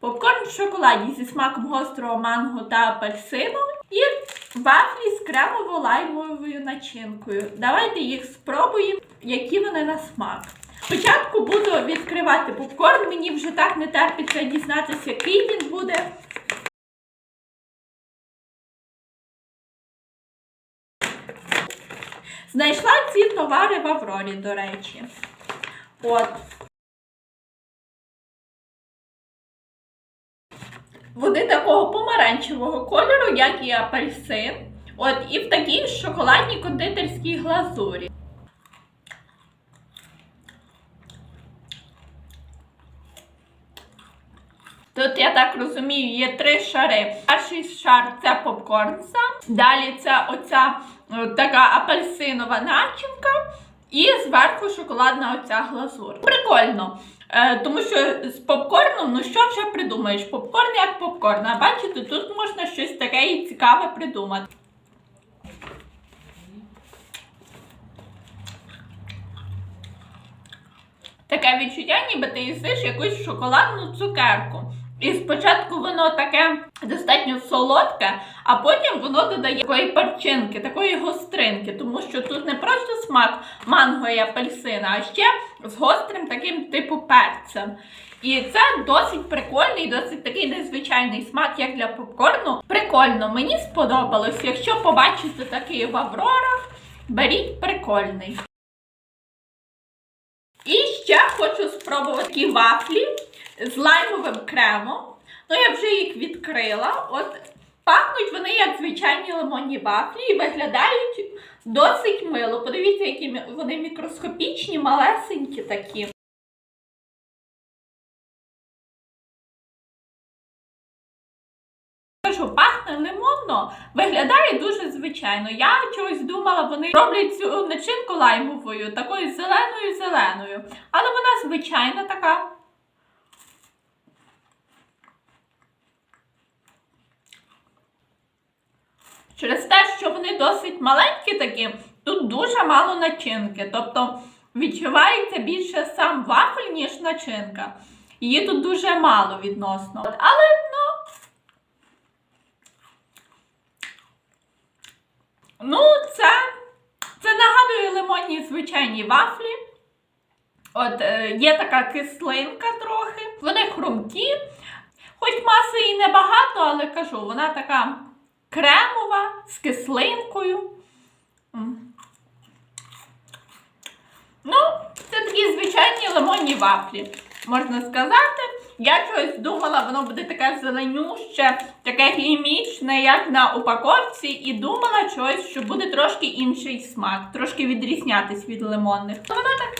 Попкорн в шоколаді зі смаком гострого манго та апельсину і вафлі з кремово-лаймовою начинкою. Давайте їх спробуємо, які вони на смак. Спочатку буду відкривати попкорн, мені вже так не терпиться дізнатися, який він буде. Знайшла ці товари в Аврорі, до речі. От. Вони такого помаранчевого кольору, як і апельсин. От, і в такій шоколадній кондитерській глазурі. Тут, я так розумію, є три шари. Перший шар це попкорн сам. Далі це оця е, така апельсинова начинка. І зверху шоколадна оця глазур. Прикольно. Е, тому що з попкорном, ну що вже придумаєш? Попкорн як попкорн. А бачите, тут можна щось таке і цікаве придумати. Таке відчуття, ніби ти їсиш якусь шоколадну цукерку. І спочатку воно таке достатньо солодке, а потім воно додає такої перчинки, такої гостринки, тому що тут не просто смак манго і апельсина, а ще з гострим таким типу перцем. І це досить прикольний, досить такий незвичайний смак, як для попкорну. Прикольно, мені сподобалось. Якщо побачите такий в Аврорах, беріть прикольний. І ще хочу спробувати вафлі з лаймовим кремом. Ну, я вже їх відкрила. От пахнуть вони як звичайні лимонні вафлі і виглядають досить мило. Подивіться, які вони мікроскопічні, малесенькі такі. Кажу, пахне лимонно, виглядає дуже звичайно. Я чогось думала, вони роблять цю начинку лаймовою, такою зеленою-зеленою. Але вона звичайна така. Через те, що вони досить маленькі такі, тут дуже мало начинки. Тобто відчувається більше сам вафель, ніж начинка. Її тут дуже мало відносно. Але ну. Ну, це, це нагадує лимонні звичайні вафлі. От е, є така кислинка трохи. Вони хрумкі. Хоч маси і небагато, але кажу, вона така кремова з кислинкою. Ну, це такі звичайні лимонні вафлі, можна сказати. Я чогось думала, воно буде таке зеленюще, таке хімічне, як на упаковці, і думала чогось, що буде трошки інший смак, трошки відрізнятись від лимонних. Ну, воно так